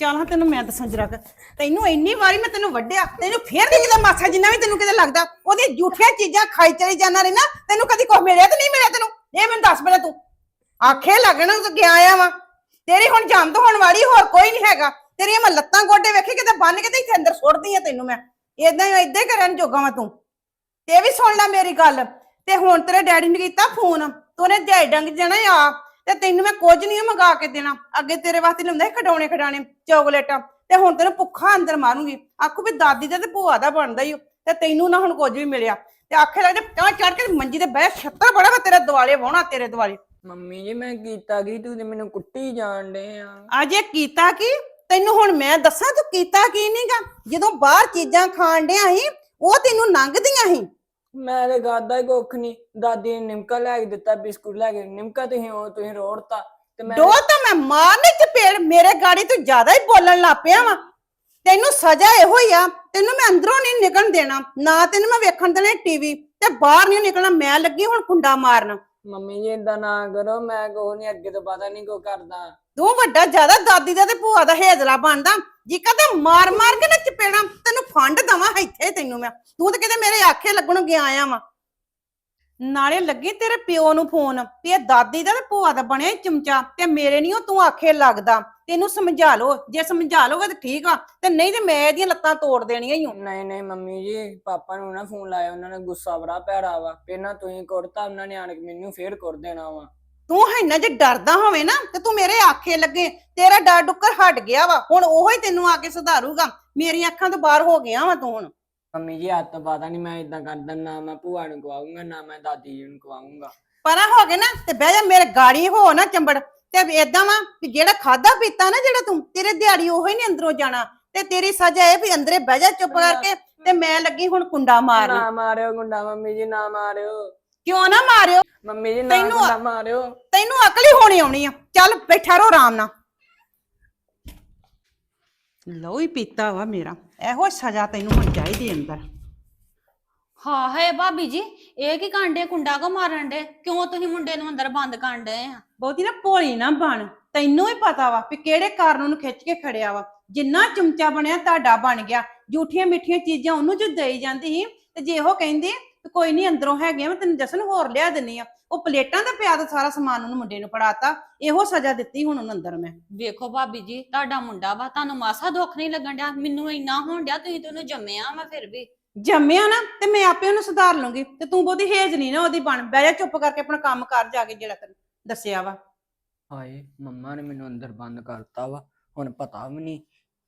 ਚੱਲ ਹਾਂ ਤੈਨੂੰ ਮੈਂ ਦੱਸਾਂ ਜਰਾ ਤੈਨੂੰ ਇੰਨੀ ਵਾਰੀ ਮੈਂ ਤੈਨੂੰ ਵੱਢਿਆ, ਤੈਨੂੰ ਫੇਰ ਨਹੀਂ ਕਿਤੇ ਮਾਸਾ ਜਿੰਨਾ ਵੀ ਤੈਨੂੰ ਕਿਤੇ ਲੱਗਦਾ, ਉਹਦੀਆਂ ਝੂਠੀਆਂ ਚੀਜ਼ਾਂ ਖਾਈ ਚਲੀ ਜਾਣਾ ਰਹਿਣਾ, ਤੈਨੂੰ ਕਦੀ ਕੁਝ ਮਿਲਿਆ ਤੇ ਨਹੀਂ ਮਿਲਿਆ ਤੈਨੂੰ? ਇਹ ਮੈਨੂੰ ਦੱਸ ਪਹਿਲਾਂ ਤੂੰ। ਆਖੇ ਲੱਗਣ ਤੂੰ ਗਿਆ ਆ ਵਾ। ਤੇਰੀ ਹੁਣ ਜੰਮ ਤੋਂ ਹੋਣ ਵਾਲੀ ਹੋਰ ਕੋਈ ਨਹੀਂ ਹੈਗਾ। ਤੇਰੀਆਂ ਮੈਂ ਲੱਤਾਂ ਗੋਡੇ ਵੇਖੇ ਕਿਤੇ ਬੰਨ ਕੇ ਤੇ ਇੱਥੇ ਅੰਦਰ ਸੁੱਟਦੀ ਆ ਤੈਨੂੰ ਮੈਂ। ਇਦਾਂ ਹੀ ਇਦਾਂ ਹੀ ਕਰਨ ਜੋਗਾ ਵਾ ਤੂੰ। ਤੇ ਵੀ ਸੁਣ ਲੈ ਮੇਰੀ ਗੱਲ। ਤੇ ਹੁਣ ਤੇਰੇ ਡੈਡੀ ਨੇ ਕੀਤਾ ਫੋਨ। ਤੂੰ ਨੇ ਦਿਹਾੜੀ ਡੰਗ ਜਾਣਾ ਆ। ਤੇ ਤੈਨੂੰ ਮੈਂ ਕੁਝ ਨਹੀਂ ਮੰਗਾ ਕੇ ਦੇਣਾ। ਅੱਗੇ ਤੇਰੇ ਵਾਸਤੇ ਲਿਆਉਂਦਾ ਸੀ ਖਡਾਉਣੇ ਖਡਾਣੇ ਚਾਕਲੇਟਾਂ। ਤੇ ਹੁਣ ਤੈਨੂੰ ਭੁੱਖਾ ਅੰਦਰ ਮਾਰੂੰਗੀ। ਆਖੂ ਵੀ ਦਾਦੀ ਦਾ ਤੇ ਭੂਆ ਦਾ ਬਣਦਾ ਹੀ ਓ, ਤੇ ਤੈਨੂੰ ਨਾ ਹੁਣ ਕੁਝ ਵੀ ਮਿਲਿਆ। ਤੇ ਆਖੇ ਲੱਗਦੇ ਤਾਂ ਚੜ ਕੇ ਮੰਜੀ ਤੇ ਬਹਿ ਛੱਤਰ ਬੜਾ ਵਾ ਤੇਰੇ ਦਿਵਾਲੇ ਵਾਹੁਣਾ ਤੇਰੇ ਦਿਵਾਲੇ ਮੰਮੀ ਜੀ ਮੈਂ ਕੀਤਾ ਕੀ? ਤੂੰ ਤੇ ਮੈਨੂੰ ਕੁੱਟੀ ਜਾਣ ਡੇ ਆ। ਅੱਜ ਇਹ ਕੀਤਾ ਕੀ ਤੈਨੂੰ ਹੁਣ ਮੈਂ ਦੱਸਾਂ ਤੂੰ ਕੀਤਾ ਕੀ ਨਹੀਂਗਾ ਜਦੋਂ ਬਾਹਰ ਚੀਜ਼ਾਂ ਖਾਣ ਡਿਆ ਸੀ ਉਹ ਤੈਨੂੰ ਲੰਘਦੀਆਂ ਸੀ। ਮੈਂ ਤੇ ਗਾਦਾ ਹੀ ਕੁੱਖ ਨਹੀਂ ਦਾਦੀ ਨੇ ਨਿਮਕਾ ਲੈ ਕੇ ਦਿੱਤਾ, ਬਿਸਕੁਟ ਲੈ ਕੇ। ਨਿਮਕਾ, ਤੁਸੀਂ ਉਹ ਤੁਸੀਂ ਰੋੜਤਾ। ਤੇ ਮੈਂ ਦੋ ਤਾਂ ਮੈਂ ਮਾਰਨੇ ਚਪੇੜ ਮੇਰੇ ਗਾੜੀ ਤੂੰ ਜ਼ਿਆਦਾ ਹੀ ਬੋਲਣ ਲੱਗ ਪਿਆ ਵਾ। ਤੈਨੂੰ ਸਜ਼ਾ ਇਹੋ ਹੀ ਆ, ਤੈਨੂੰ ਮੈਂ ਅੰਦਰੋਂ ਨਹੀਂ ਨਿਕਲਣ ਦੇਣਾ। ਨਾ ਤੈਨੂੰ ਮੈਂ ਵੇਖਣ ਦੇਣਾ ਟੀਵੀ, ਤੇ ਬਾਹਰ ਨਹੀਂ ਨਿਕਲਣਾ, ਮੈਂ ਲੱਗੀ ਹੁਣ ਕੁੰਡਾ ਮਾਰਨ। ਮੰਮੀ ਜੀ ਏਦਾਂ ਨਾ ਕਰੋ, ਮੈਂ ਕੋ ਨਹੀਂ ਅੱਗੇ ਤੋਂ ਪਤਾ ਨਹੀਂ ਕੋ ਕਰਦਾ। ਤੂੰ ਵੱਡਾ ਜ਼ਿਆਦਾ ਦਾਦੀ ਦਾ ਤੇ ਭੂਆ ਦਾ ਹੇਜਲਾ ਬਣਦਾ। ਜੀ ਕਦੇ ਮਾਰ ਮਾਰ ਕੇ ਨਾ ਚਪੇੜਾਂ, ਤੈਨੂੰ ਫੰਡ ਦਵਾਂ ਇੱਥੇ ਤੈਨੂੰ ਮੈਂ। ਤੂੰ ਤਾਂ ਕਿਤੇ ਮੇਰੇ ਆਖੇ ਲੱਗਣ ਗਿਆ ਆ ਵਾ। ਨਾਲੇ ਲੱਗੀ ਤੇਰੇ ਪਿਓ ਨੂੰ ਫੋਨ, ਵੀ ਇਹ ਦਾਦੀ ਦਾ ਤੇ ਭੂਆ ਦਾ ਬਣਿਆ ਚਮਚਾ, ਤੇ ਮੇਰੇ ਨਹੀਂ ਉਹ ਤੂੰ ਆਖੇ ਲੱਗਦਾ। ਤੈਨੂੰ ਸਮਝਾ ਲਓ ਜੇ ਸਮਝਾ ਲੋਗੇ ਤਾਂ ਠੀਕ ਆ ਤੇ ਨਹੀਂ ਤੇ ਮੈਂ ਇਹਦੀਆਂ ਲੱਤਾਂ ਤੋੜ ਦੇਣੀਆਂ ਹੀ ਨਹੀਂ ਨਹੀਂ ਮੰਮੀ ਜੀ ਪਾਪਾ ਨੂੰ ਨਾ ਫੋਨ ਲਾਇਆ ਉਹਨਾਂ ਨੇ ਗੁੱਸਾ ਬੜਾ ਭੈੜਾ ਵਾ। ਪਹਿਲਾਂ ਤੁਸੀਂ ਕੁੱਟਤਾ ਉਹਨਾਂ ਨੇ ਆਣ ਕੇ ਮੈਨੂੰ ਫੇਰ ਕੁੱਟ ਦੇਣਾ ਵਾ। ਤੂੰ ਹੈਨਾ ਜੇ ਡਰਦਾ ਹੋਵੇ ਨਾ ਤੇ ਤੂੰ ਮੇਰੇ ਆਖੇ ਲੱਗੇ ਤੇਰਾ ਡਰ ਡੁੱਕਰ ਹਟ ਗਿਆ ਵਾ। ਹੁਣ ਉਹੋ ਹੀ ਤੈਨੂੰ ਆ ਕੇ ਸੁਧਾਰੂਗਾ। ਮੇਰੀਆਂ ਅੱਖਾਂ ਤੋਂ ਬਾਹਰ ਹੋ ਗਿਆ ਵਾ ਤੂੰ ਹੁਣ। ਮੰਮੀ ਜੀ ਤੋਂ ਪਤਾ ਨਹੀਂ ਮੈਂ ਇਦਾਂ ਕਰਦਾ ਨਾ ਮੈਂ ਭੂਆ ਨੂੰ ਖਵਾਉਂਗਾ ਨਾ ਮੈਂ ਦਾਦੀ ਜੀ ਨੂੰ ਖਵਾਉਂਗਾ ਪਰਾਂ ਹੋ ਗਏ ਨਾ ਤੇ ਬਹਿ ਜਾ ਮੇਰੇ ਗਾੜੀ ਹੋ ਨਾ ਚੰਬੜ। ਤੇ ਏਦਾਂ ਵਾ ਕਿ ਜਿਹੜਾ ਖਾਦਾ ਪੀਤਾ ਨਾ ਜਿਹੜਾ ਤੂੰ ਤੇਰੇ ਦਿਹਾੜੀ ਉਹੋ ਹੀ ਨਹੀਂ ਅੰਦਰੋਂ ਜਾਣਾ। ਤੇ ਤੇਰੀ ਸਜ਼ਾ ਇਹ ਵੀ ਅੰਦਰੇ ਬਹਿ ਜਾ ਚੁੱਪ ਕਰਕੇ ਤੇ ਮੈਂ ਲੱਗੀ ਹੁਣ ਕੁੰਡਾ ਮਾਰਨ ਨਾ ਮਾਰਿਓ ਗੁੰਡਾ ਮੰਮੀ ਜੀ ਨਾ ਮਾਰਿਓ। ਕਿਉਂ ਨਾ ਮਾਰਿਓ? ਮੰਮੀ ਜੀ ਨਾ ਤੈਨੂੰ ਗੁੰਡਾ ਮਾਰਿਓ। ਤੈਨੂੰ ਅਕਲ ਹੀ ਹੋਣੀ ਆਉਣੀ ਆ। ਚੱਲ ਬੈਠਾ ਰੋ ਆਰਾਮ ਨਾਲ। ਲੋ ਹੀ ਪੀਤਾ ਵਾ ਮੇਰਾ। ਇਹੋ ਸਜ਼ਾ ਤੈਨੂੰ ਹੁਣ ਚਾਹੀਦੀ ਅੰਦਰ। ਹਾਂ ਹੈ ਭਾਬੀ ਜੀ ਇਹ ਕੀ ਕਾਂਡੇ ਕੁੰਡਾ ਕੋ ਮਾਰਨ ਦੇ ਕਿਉਂ ਤੁਸੀਂ ਮੁੰਡੇ ਨੂੰ ਅੰਦਰ ਬੰਦ ਕਰਨ ਦੇ ਆ? ਬਹੁਤੀ ਨਾ ਭੋਲੀ ਨਾ ਬਣ। ਤੈਨੂੰ ਹੀ ਪਤਾ ਵਾ ਵੀ ਕਿਹੜੇ ਕਾਰਨ ਉਹਨੂੰ ਖਿੱਚ ਕੇ ਖੜਿਆ ਵਾ। ਜਿੰਨਾ ਚਮਚਾ ਬਣਿਆ ਤੁਹਾਡਾ ਬਣ ਗਿਆ। ਝੂਠੀਆਂ ਮਿੱਠੀਆਂ ਚੀਜ਼ਾਂ ਉਹਨੂੰ ਜੋ ਦੇਈ ਜਾਂਦੀ ਸੀ ਤੇ ਜੇ ਉਹ ਕਹਿੰਦੀ ਤੇ ਕੋਈ ਨਹੀਂ ਅੰਦਰੋਂ ਹੈਗੇ ਆ, ਮੈਂ ਤੈਨੂੰ ਜਸਨ ਹੋਰ ਲਿਆ ਦਿੰਨੀ ਆ। ਉਹ ਪਲੇਟਾਂ ਤੇ ਪਿਆ ਤਾਂ ਸਾਰਾ ਸਮਾਨ ਉਹਨੂੰ ਮੁੰਡੇ ਨੂੰ ਫੜਾਤਾ। ਇਹੋ ਸਜ਼ਾ ਦਿੱਤੀ ਹੁਣ ਉਹਨੂੰ ਅੰਦਰ ਮੈਂ। ਵੇਖੋ ਭਾਬੀ ਜੀ ਤੁਹਾਡਾ ਮੁੰਡਾ ਵਾ ਤੁਹਾਨੂੰ ਮਾਸਾ ਦੁੱਖ ਨਹੀਂ ਲੱਗਣ ਡਿਆ? ਮੈਨੂੰ ਇੰਨਾ ਹੋਣ ਡਿਆ ਤੁਸੀਂ ਤੇ ਉਹਨੂੰ ਜੰਮਿਆ ਵਾ ਫਿਰ ਵੀ। ਜੰਮਿਆ ਨਾ ਤੇ ਮੈਂ ਆਪੇ ਉਹਨੂੰ ਸੁਧਾਰ ਲੂੰਗੀ ਤੇ ਤੂੰ ਬਹੁਤੀ ਹੇਜ ਨਹੀਂ ਨਾ ਉਹਦੀ ਬਣ। ਬਹਿ ਜਾ ਚੁੱਪ ਕਰਕੇ ਆਪਣਾ ਕੰਮ ਕਰ ਜਾ ਕੇ ਜਿਹੜਾ ਤੈਨੂੰ ਦੱਸਿਆ ਵਾ। ਹਾਏ ਮੰਮਾ ਨੇ ਮੈਨੂੰ ਅੰਦਰ ਬੰਦ ਕਰਤਾ ਵਾ ਹੁਣ ਪਤਾ ਵੀ ਨਹੀਂ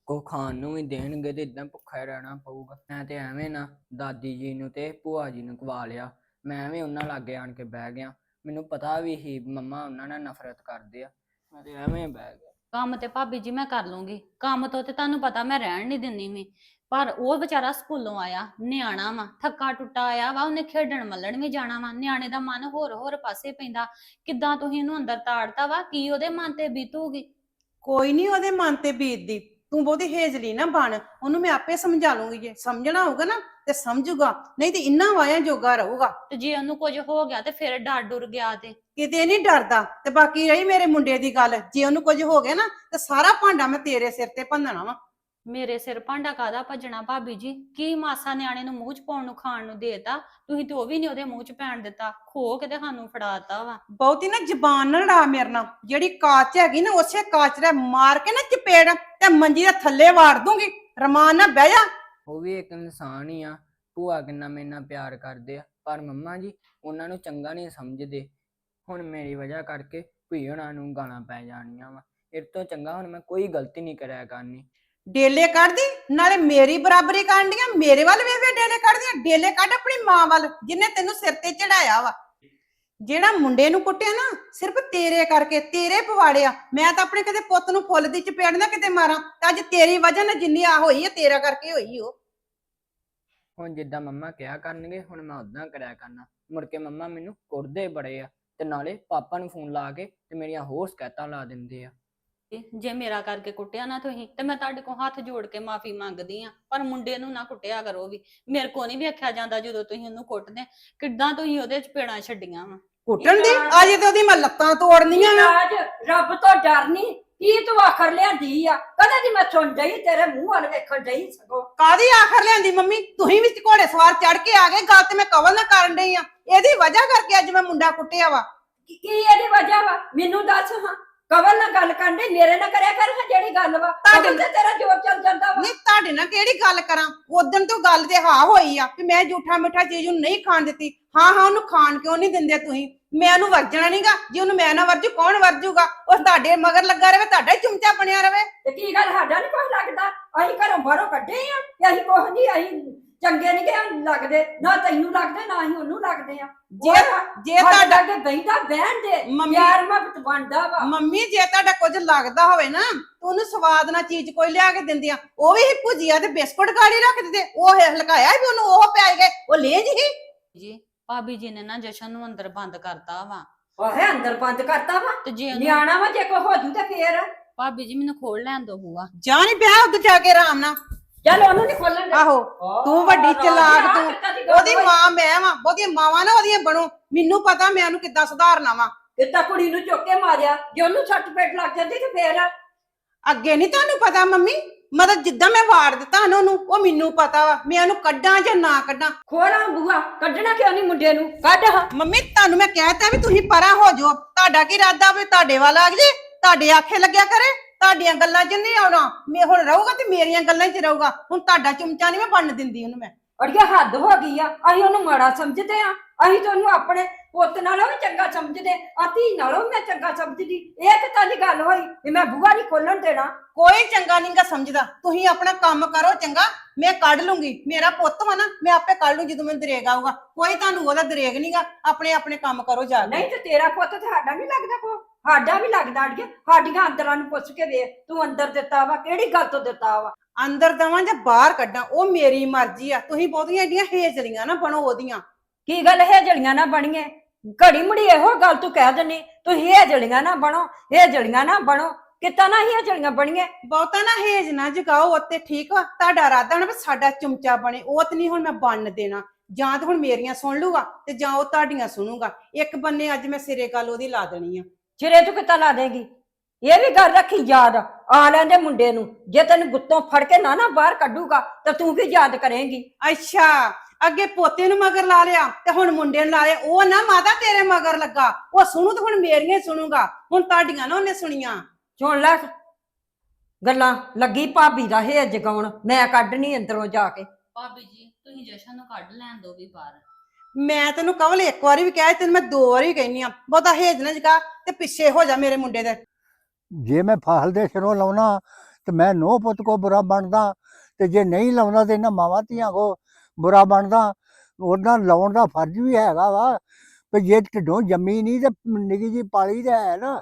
ਕੋ ਖਾਣ ਨੂੰ ਵੀ ਦੇਣਗੇ ਤੇ ਇਦਾਂ ਭੁੱਖਾ ਹੀ ਰਹਿਣਾ ਪਊਗਾ। ਮੈਂ ਤੇ ਐਵੇਂ ਨਾ ਦਾਦੀ ਜੀ ਨੂੰ ਤੇ ਭੂਆ ਜੀ ਨੂੰ ਖਵਾ ਲਿਆ ਮੈਂ ਐਵੇਂ ਉਹਨਾਂ ਲਾਗੇ ਆਣ ਕੇ ਬਹਿ ਗਿਆ। ਮੈਨੂੰ ਪਤਾ ਵੀ ਸੀ ਮੰਮਾ ਉਹਨਾਂ ਨਾਲ ਨਫ਼ਰਤ ਕਰਦੇ ਆ ਮੈਂ ਤੇ ਐਵੇਂ ਬਹਿ ਗਿਆ। ਕੰਮ ਤੇ ਭਾਬੀ ਜੀ ਮੈਂ ਕਰ ਲੂੰਗੀ ਕੰਮ ਤੋਂ ਤੇ ਤੁਹਾਨੂੰ ਪਤਾ ਮੈਂ ਰਹਿਣ ਨਹੀਂ ਦਿੰਦੀ ਮੈਂ ਪਰ ਉਹ ਵਿਚਾਰਾ ਸਕੂਲੋਂ ਆਇਆ ਨਿਆਣਾ ਵਾ ਥੱਕਾ ਟੁੱਟਾ ਆਇਆ ਵਾ ਉਹਨੇ ਖੇਡਣ ਮੱਲਣ ਵੀ ਜਾਣਾ ਵਾ। ਨਿਆਣੇ ਦਾ ਮਨ ਹੋਰ ਹੋਰ ਪਾਸੇ ਪੈਂਦਾ ਕਿੱਦਾਂ ਤੁਸੀਂ ਇਹਨੂੰ ਅੰਦਰ ਤਾੜਤਾ ਵਾ ਕੀ ਉਹਦੇ ਮਨ ਤੇ ਬੀਤੂਗੀ? ਕੋਈ ਨਹੀਂ ਉਹਦੇ ਮਨ ਤੇ ਬੀਤਦੀ। ਤੂੰ ਬਹੁਤੀ ਹੇਜਲੀ ਨਾ ਬਣ ਉਹਨੂੰ ਮੈਂ ਆਪੇ ਸਮਝਾ ਲੂੰਗੀ ਜੇ। ਸਮਝਣਾ ਹੋਊਗਾ ਨਾ ਤੇ ਸਮਝੂਗਾ। ਨਹੀਂ ਤੇ ਇੰਨਾ ਵਾਇਆ ਜੋਗਾ ਰਹੂਗਾ। ਤੇ ਜੇ ਉਹਨੂੰ ਕੁਝ ਹੋ ਗਿਆ ਤੇ ਫਿਰ ਡਰ ਡੁਰ ਗਿਆ ਤੇ। ਕਿਤੇ ਨਹੀਂ ਡਰਦਾ। ਤੇ ਬਾਕੀ ਰਹੀ ਮੇਰੇ ਮੁੰਡੇ ਦੀ ਗੱਲ। ਜੇ ਉਹਨੂੰ ਕੁਝ ਹੋ ਗਿਆ ਨਾ ਤੇ ਸਾਰਾ ਭਾਂਡਾ ਮੈਂ ਤੇਰੇ ਸਿਰ ਤੇ ਭੰਨਣਾ ਵਾ। ਮੇਰੇ ਸਿਰ ਭਾਂਡਾ ਕਾਦਾ ਭੱਜਣਾ ਭਾਬੀ ਜੀ? ਕੀ ਮਾਸਾ ਨਿਆਣੇ ਨੂੰ ਮੂੰਹ ਚ ਪਾਉਣ ਨੂੰ ਖਾਣ ਨੂੰ ਦੇਤਾ? ਤੁਸੀਂ ਤੇ ਉਹ ਵੀ ਨਹੀਂ ਉਹਦੇ ਮੂੰਹ ਚ ਪੈਣ ਦਿੱਤਾ। ਖੋ ਕੇ ਤੇ ਸਾਨੂੰ ਫੜਾਤਾ ਵਾ। ਬਹੁਤੀ ਨਾ ਜ਼ਬਾਨ ਨਾ ਲੜਾ ਮੇਰੇ ਨਾਲ। ਜਿਹੜੀ ਕਾਚ ਹੈਗੀ ਨਾ ਉਸੇ ਕਾਚ ਦੇ ਮਾਰ ਕੇ ਨਾ ਚਪੇੜ ਤੇ ਮੰਜੀ ਦੇ ਥੱਲੇ ਵਾੜ ਦੂੰਗੀ। ਰਮਾਨ ਨਾਲ ਬਹਿ ਜਾ। ਉਹ ਵੀ ਇੱਕ ਇਨਸਾਨ ਹੀ ਆ। ਭੂਆ ਕਿੰਨਾ ਮੇਰੇ ਨਾਲ ਪਿਆਰ ਕਰਦੇ ਆ। ਪਰ ਮੰਮਾ ਜੀ ਉਹਨਾਂ ਨੂੰ ਚੰਗਾ ਨਹੀਂ ਸਮਝਦੇ। ਹੁਣ ਮੇਰੀ ਵਜ੍ਹਾ ਕਰਕੇ ਭਈ ਉਹਨਾਂ ਨੂੰ ਗਾਲਾਂ ਪੈ ਜਾਣੀਆਂ ਵਾ। ਇਹ ਤੋਂ ਚੰਗਾ ਹੁਣ ਮੈਂ ਕੋਈ ਗਲਤੀ ਨਹੀਂ ਕਰਿਆ ਕਰਨੀ। ਡੇਲੇ ਕੱਢਦੀ, ਨਾਲੇ ਮੇਰੀ ਬਰਾਬਰੀ ਕਰਨੀਆਂ ਮੇਰੇ ਵੱਲ ਵੇਖ ਵੇ ਡੇਲੇ ਕੱਢਦੀਆਂ, ਡੇਲੇ ਕੱਢ ਆਪਣੀ ਮਾਂ ਵੱਲ, ਜਿਨੇ ਤੈਨੂੰ ਸਿਰ ਤੇ ਚੜਾਇਆ ਵਾ। ਜਿਹੜਾ ਮੁੰਡੇ ਨੂੰ ਕੁੱਟਿਆ ਨਾ, ਸਿਰਫ ਤੇਰੇ ਕਰਕੇ, ਤੇਰੇ ਪਵਾੜਿਆ। ਮੈਂ ਤਾਂ ਆਪਣੇ ਕਦੇ ਪੁੱਤ ਨੂੰ ਫੁੱਲ ਦੀ ਚਪੇੜ ਨਾ ਕਿਤੇ ਮਾਰਾਂ, ਤਾਂ ਅੱਜ ਤੇਰੀ ਵਜ੍ਹਾ ਨਾਲ ਜਿੰਨੀ ਆ ਹੋਈ ਹੈ ਤੇਰਾ ਕਰਕੇ ਹੋਈ ਉਹ। ਹੁਣ ਜਿੱਦਾਂ ਮੰਮਾ ਕਿਹਾ ਕਰਨਗੇ, ਹੁਣ ਮੈਂ ਉਦਾਂ ਕਰਿਆ ਕਰਨਾ। ਮੁੜ ਕੇ ਮੰਮਾ ਮੈਨੂੰ ਕੁੱਟਦੇ ਬੜੇ ਆ, ਤੇ ਨਾਲੇ ਪਾਪਾ ਨੂੰ ਫੋਨ ਲਾ ਕੇ ਤੇ ਮੇਰੀਆਂ ਹੋਰ ਸ਼ਿਕਾਇਤਾਂ ਲਾ ਦਿੰਦੇ ਆ। ਜੇ ਮੇਰਾ ਕਰਕੇ ਕੁੱਟਿਆ ਨਾ ਤੁਸੀਂ ਤੇ ਮੈਂ ਤੁਹਾਡੇ ਕੋਲ ਹੱਥ ਜੋੜ ਕੇ ਮਾਫੀ ਮੰਗਦੀ ਆ ਪਰ ਮੁੰਡੇ ਨੂੰ ਨਾ ਕੁੱਟਿਆ ਕਰੋ ਵੀ। ਮੇਰੇ ਕੋ ਨਹੀਂ ਵੇਖਿਆ ਜਾਂਦਾ ਜਦੋਂ ਤੁਸੀਂ ਉਹਨੂੰ ਕੁੱਟਦੇ। ਕਿੱਦਾਂ ਤੁਸੀਂ ਉਹਦੇ ਚ ਪੇੜਾਂ ਛੱਡੀਆਂ ਵਾ? ਕੁੱਟਣ ਦੀ? ਅਜੇ ਤੇ ਉਹਦੀ ਮੈਂ ਲੱਤਾਂ ਤੋੜਨੀਆਂ ਵਾ। ਰਾਜ ਰੱਬ ਤੋਂ ਡਰ ਨਹੀਂ। ਕੀ ਤੂੰ ਆਖਰ ਲਿਆਂਦੀ ਆ? ਕਦੇ ਦੀ ਮੈਂ ਸੁਣ ਡਈ ਤੇਰੇ ਮੂੰਹ ਵੱਲ ਵੇਖਣ ਡਈ ਸਗੋਂ। ਕਾਦੀ ਆਖਰ ਲਿਆਂਦੀ ਮੰਮੀ? ਤੁਸੀਂ ਵੀ ਘੋੜੇ ਸਵਾਰ ਚੜ ਕੇ ਆ ਗਏ ਗੱਲ ਤੇ ਮੈਂ ਕਵਲ ਨਾ ਕਰਨ ਡਈ ਆ। ਇਹਦੀ ਵਜ੍ਹਾ ਕਰਕੇ ਅੱਜ ਮੈਂ ਮੁੰਡਾ ਕੁੱਟਿਆ ਵਾ। ਕੀ ਕੀ ਇਹਦੀ ਵਜ੍ਹਾ ਵਾ? ਮੈਨੂੰ ਦੱਸ ਹਾਂ। ਕਵਲ ਨਾਲ ਗੱਲ ਕਰਨ ਮੇਰੇ ਨਾਲ ਕਰਿਆ ਕਰ ਹਾਂ ਜਿਹੜੀ ਗੱਲ ਵਾ। ਤੁਹਾਡੇ ਤੁਹਾਡੇ ਤੇ ਤੇਰਾ ਜੋਰ ਚੱਲ ਜਾਂਦਾ ਵਾ। ਨਹੀਂ ਤੁਹਾਡੇ ਨਾਲ ਕਿਹੜੀ ਗੱਲ ਕਰਾਂ? ਉਦੋਂ ਤੋਂ ਗੱਲ ਤੇ ਹਾਂ ਹੋਈ ਆ ਕਿ ਮੈਂ ਝੂਠਾ ਮਿੱਠਾ ਚੀਜ਼ ਨੂੰ ਨਹੀਂ ਖਾਣ ਦਿੱਤੀ। ਹਾਂ ਹਾਂ ਉਹਨੂੰ ਖਾਣ ਕਿਉਂ ਨਹੀਂ ਦਿੰਦੇ ਤੁਸੀਂ? ਮੈਂ ਉਹਨੂੰ ਵਰਜਣਾ ਨਹੀਂਗਾ ਜੇ ਉਹਨੂੰ ਮੈਂ ਨਾ ਵਰਜੂ ਕੌਣ ਵਰਜੂਗਾ? ਉਹ ਤੁਹਾਡੇ ਮਗਰ ਲੱਗਾ ਰਵੇ ਤੁਹਾਡਾ ਹੀ ਚੁੰਮਚਾ ਬਣਿਆ ਰਵੇ। ਤੇ ਕੀ ਗੱਲ ਸਾਡਾ ਨਹੀਂ ਕੁਛ ਲੱਗਦਾ? ਅਸੀਂ ਘਰੋਂ ਬਾਹਰੋਂ ਕੱਢੇ ਆ ਕਿ ਅਸੀਂ ਕੁਛ ਨਹੀਂ ਅਸੀਂ ਚੰਗੇ ਨਹੀਂ ਕਿ ਲੱਗਦੇ ਨਾ ਤੈਨੂੰ ਲੱਗਦੇ ਨਾ ਹੀ ਉਹਨੂੰ ਲੱਗਦੇ ਆ ਜੇ ਜੇ ਤੁਹਾਡਾ ਤੁਹਾਡਾ ਬੈਠਾ ਬਹਿਣ ਦੇ। ਮੰਮੀ- ਯਾਰ ਮਤ ਬਣਦਾ ਵਾ। ਮੰਮੀ ਜੇ ਤੁਹਾਡਾ ਕੁਝ ਲੱਗਦਾ ਹੋਵੇ ਨਾ ਤਾਂ ਉਹਨੂੰ ਸਵਾਦ ਨਾਲ ਚੀਜ਼ ਕੋਈ ਲਿਆ ਕੇ ਦਿੰਦੀਆਂ ਉਹ ਵੀ ਭੁਜੀਆ ਤੇ ਬਿਸਕੁਟ ਗਾੜੀ ਰੱਖ ਦਿੰਦੇ। ਉਹ ਹਲਕਾਇਆ ਵੀ ਉਹਨੂੰ ਉਹ ਪਿਆਈ ਗਏ। ਉਹ ਲੇਜ ਹੀ ਜੀ ਭਾਬੀ ਜੀ ਨੇ ਨਾ ਜਸ਼ਨ ਨੂੰ ਅੰਦਰ ਬੰਦ ਕਰਤਾ ਵਾ। ਓਏ ਅੰਦਰ ਬੰਦ ਕਰਤਾ ਵਾ? ਤੇ ਜੇ ਉਹਨੂੰ ਨਿਆਣਾ ਵਾ ਜੇ ਕੋ ਹੋ ਜੂ ਤੇ ਫੇਰ? ਭਾਬੀ ਜੀ ਮੈਨੂੰ ਖੋਲ ਲੈਣ ਦੋ ਬੂਆ ਜਾ ਨਹੀਂ ਪਿਆ ਉੱਧਰ ਜਾ ਕੇ ਆਰਾਮ ਨਾਲ। ਚੱਲ ਉਹਨੂੰ ਨਹੀਂ ਖੋਲਣ ਦੇ। ਆਹੋ ਤੂੰ ਵੱਡੀ ਚਲਾਕ ਤੂੰ। ਉਹਦੀ ਮਾਂ ਮੈਂ ਵਾਂ ਬਹੁਤੀਆਂ ਮਾਵਾਂ ਨਾ ਉਹਦੀਆਂ ਬਣੋ। ਮੈਨੂੰ ਪਤਾ ਮੈਂ ਉਹਨੂੰ ਕਿੱਦਾਂ ਸੁਧਾਰਨਾ ਵਾ। ਕਿਤਾ ਕੁੜੀ ਨੂੰ ਚੁੱਕ ਕੇ ਮਾਰਿਆ? ਜੇ ਉਹਨੂੰ ਛੱਟ ਪੇਟ ਲੱਗ ਜਾਂਦੀ ਤੇ ਫੇਰ? ਅੱਗੇ ਨਹੀਂ ਤੁਹਾਨੂੰ ਪਤਾ ਮੰਮੀ? ਮਤਲਬ ਜਿੱਦਾਂ ਮੈਂ ਵਾਰ ਦਿੱਤਾ ਨਾ ਉਹਨੂੰ ਉਹ ਮੈਨੂੰ ਪਤਾ ਵਾ। ਮੈਂ ਉਹਨੂੰ ਕੱਢਾਂ ਜਾਂ ਨਾ ਕੱਢਾਂ? ਖੋਲਾ ਬੂਆ ਕੱਢਣਾ ਕਿਉਂ ਨਹੀਂ ਮੁੰਡੇ ਨੂੰ? ਕੱਢ ਮੰਮੀ ਤੁਹਾਨੂੰ ਮੈਂ ਕਹਿਤਾ ਵੀ ਤੁਸੀਂ ਪਰਾਂ ਹੋ ਜਾਓ। ਤੁਹਾਡਾ ਕੀ ਇਰਾਦਾ ਵੀ? ਤੁਹਾਡੇ ਵੱਲ ਆ ਜੇ ਤੁਹਾਡੇ ਆਖੇ ਲੱਗਿਆ ਕਰੇ? ਤੁਹਾਡੀਆਂ ਗੱਲਾਂ 'ਚ ਨਹੀਂ ਆਉਣਾ। ਮੈਂ ਹੁਣ ਰਹੂਗਾ ਤੇ ਮੇਰੀਆਂ ਗੱਲਾਂ 'ਚ ਰਹੂਗਾ। ਹੁਣ ਤੁਹਾਡਾ ਚਮਚਾ ਨਹੀਂ ਮੈਂ ਬਣਨ ਦਿੰਦੀ ਉਹਨੂੰ ਮੈਂ। ਅੜੀਏ ਹੱਦ ਹੋ ਗਈ ਆ। ਅਸੀਂ ਉਹਨੂੰ ਮਾੜਾ ਸਮਝਦੇ ਆ। ਅਸੀਂ ਤਾਂ ਉਹਨੂੰ ਆਪਣੇ ਪੁੱਤ ਨਾਲੋਂ ਵੀ ਚੰਗਾ ਸਮਝਦੇ। ਆ ਧੀ ਨਾਲੋਂ ਵੀ ਮੈਂ ਚੰਗਾ ਸਮਝਦੀ। ਇਹ ਕਿੱਦਾਂ ਦੀ ਗੱਲ ਹੋਈ ਵੀ ਮੈਂ ਬੂਆ ਨਹੀਂ ਖੋਲਣ ਦੇਣਾ। ਕੋਈ ਚੰਗਾ ਨਹੀਂਗਾ ਸਮਝਦਾ। ਤੁਸੀਂ ਆਪਣਾ ਕੰਮ ਕਰੋ ਚੰਗਾ। ਮੈਂ ਕੱਢ ਲੂੰਗੀ। ਮੇਰਾ ਪੁੱਤ ਵਾ ਨਾ ਮੈਂ ਆਪੇ ਕੱਢ ਲੂੰ ਜਦੋਂ ਮੈਨੂੰ ਦਰੇਗ ਆਊਗਾ। ਕੋਈ ਤੁਹਾਨੂੰ ਉਹਦਾ ਦਰੇਗ ਨਹੀਂਗਾ ਆਪਣੇ ਆਪਣੇ ਕੰਮ ਕਰੋ ਜਾ ਕੇ। ਨਹੀਂ ਤੇ ਤੇਰਾ ਪੁੱਤ ਤੇ ਸਾਡਾ ਨਹੀਂ ਲੱਗਦਾ ਕੋ ਸਾਡਾ ਵੀ ਲੱਗਦਾ ਅੜੀਏ ਸਾਡੀਆਂ ਅੰਦਰਾਂ ਨੂੰ ਪੁੱਛ ਕੇ ਵੇਖ ਤੂੰ ਅੰਦਰ ਦਿੱਤਾ ਵਾ ਕਿਹੜੀ ਗੱਲ ਤੋਂ ਦਿੱਤਾ ਵਾ? ਅੰਦਰ ਦਵਾਂ ਜਾਂ ਬਾਹਰ ਕੱਢਾਂ ਉਹ ਮੇਰੀ ਮਰਜ਼ੀ ਆ ਤੁਸੀਂ ਬਹੁਤੀਆਂ ਏਡੀਆਂ ਹੇਜਲੀਆਂ ਨਾ ਬਣੋ ਉਹਦੀਆਂ। ਕੀ ਗੱਲ ਹੈ ਜਲੀਆਂ ਨਾ ਬਣੀਏ? ਘੜੀ ਮੁੜੀ ਇਹੋ ਗੱਲ ਤੂੰ ਕਹਿ ਦਿੰਨੀ ਤੁਸੀਂ ਇਹ ਜਲੀਆਂ ਨਾ ਬਣੋ ਇਹ ਜਲੀਆਂ ਨਾ ਬਣੋ ਕਿਤਾ ਨਾ ਹੀ ਇਹ ਜਲੀਆਂ ਬਣੀਏ? ਬਹੁਤਾ ਨਾ ਹੇਜ ਨਾ ਜਗਾਓ ਉੱਤੇ ਠੀਕ ਵਾ ਤੁਹਾਡਾ ਇਰਾਦਾ ਨਾ ਵੀ ਸਾਡਾ ਚਮਚਾ ਬਣੇ ਉਹ ਤੇ ਨਹੀਂ ਹੁਣ ਮੈਂ ਬਣਨ ਦੇਣਾ। ਜਾਂ ਤੇ ਹੁਣ ਮੇਰੀਆਂ ਸੁਣ ਲੂਗਾ ਤੇ ਜਾਂ ਉਹ ਤੁਹਾਡੀਆਂ ਸੁਣੂਗਾ। ਇੱਕ ਬੰਨੇ ਅੱਜ ਮੈਂ ਸਿਰੇ ਗੱਲ ਉਹਦੀ ਲਾ ਦੇਣੀ ਆ। ਸਿਰੇ ਤੂੰ ਕਿਤਾ ਲਾ ਦੇਗੀ। ਇਹ ਵੀ ਗੱਲ ਰੱਖੀ ਯਾਦ ਆ ਲੈਂਦੇ ਮੁੰਡੇ ਨੂੰ। ਜੇ ਤੈਨੂੰ ਗੁੱਤੋਂ ਫੜ ਕੇ ਨਾ ਨਾ ਬਾਹਰ ਕੱਢੂਗਾ ਤਾਂ ਤੂੰ ਵੀ ਯਾਦ ਕਰੇਂਗੀ। ਅੱਛਾ ਅੱਗੇ ਪੋਤੇ ਨੂੰ ਮਗਰ ਲਾ ਲਿਆ ਤੇ ਹੁਣ ਮੁੰਡੇ ਨੂੰ ਲਾ ਲਿਆ। ਉਹ ਨਾ ਮਾਤਾ ਤੇਰੇ ਮਗਰ ਲੱਗਾ। ਉਹ ਸੁਣੂ ਤੇ ਹੁਣ ਮੇਰੀਆਂ ਹੀ ਸੁਣੂਗਾ। ਹੁਣ ਤੁਹਾਡੀਆਂ ਨਾ ਉਹਨੇ ਸੁਣੀਆਂ। ਸੁਣ ਲੈ ਗੱਲਾਂ ਲੱਗੀ ਭਾਬੀ ਦਾ ਹੇ ਜਗਾਉਣ। ਮੈਂ ਕੱਢਣੀ ਅੰਦਰੋਂ ਜਾ ਕੇ। ਭਾਬੀ ਜੀ ਤੁਸੀਂ ਜਸ਼ਨ ਨੂੰ ਕੱਢ ਲੈਣ ਦੋ ਵੀ ਬਾਹਰ। ਮੈਂ ਤੈਨੂੰ ਕਵਲ ਇੱਕ ਵਾਰੀ ਵੀ ਕਿਹਾ ਤੈਨੂੰ ਮੈਂ ਦੋ ਵਾਰੀ ਕਹਿੰਨੀ ਆ ਬਹੁਤਾ ਹੇਜ ਨਾ ਜਗਾ ਤੇ ਪਿੱਛੇ ਹੋ ਜਾ ਮੇਰੇ ਮੁੰਡੇ ਦੇ। ਜੇ ਮੈਂ ਫਸਲ ਦੇ ਸਿਰੋਂ ਲਾਉਣਾ ਤੇ ਮੈਂ ਨੋ ਪੁੱਤ ਕੋ ਬੁਰਾ ਬਣਦਾ ਤੇ ਜੇ ਨਹੀਂ ਲਾਉਂਦਾ ਤੇ ਇਹਨਾਂ ਮਾਵਾਂ ਧੀਆਂ ਕੋ ਬੁਰਾ ਬਣਦਾ ਉਹਨਾਂ ਲਾਉਣ ਦਾ ਫਰਜ਼ ਵੀ ਹੈਗਾ ਵਾ ਵੀ ਜੇ ਢਿੱਡੋਂ ਜੰਮੀ ਨਹੀਂ ਤੇ ਨਿੱਕੀ ਜੀ ਪਾਲੀ ਤਾਂ ਹੈ ਨਾ।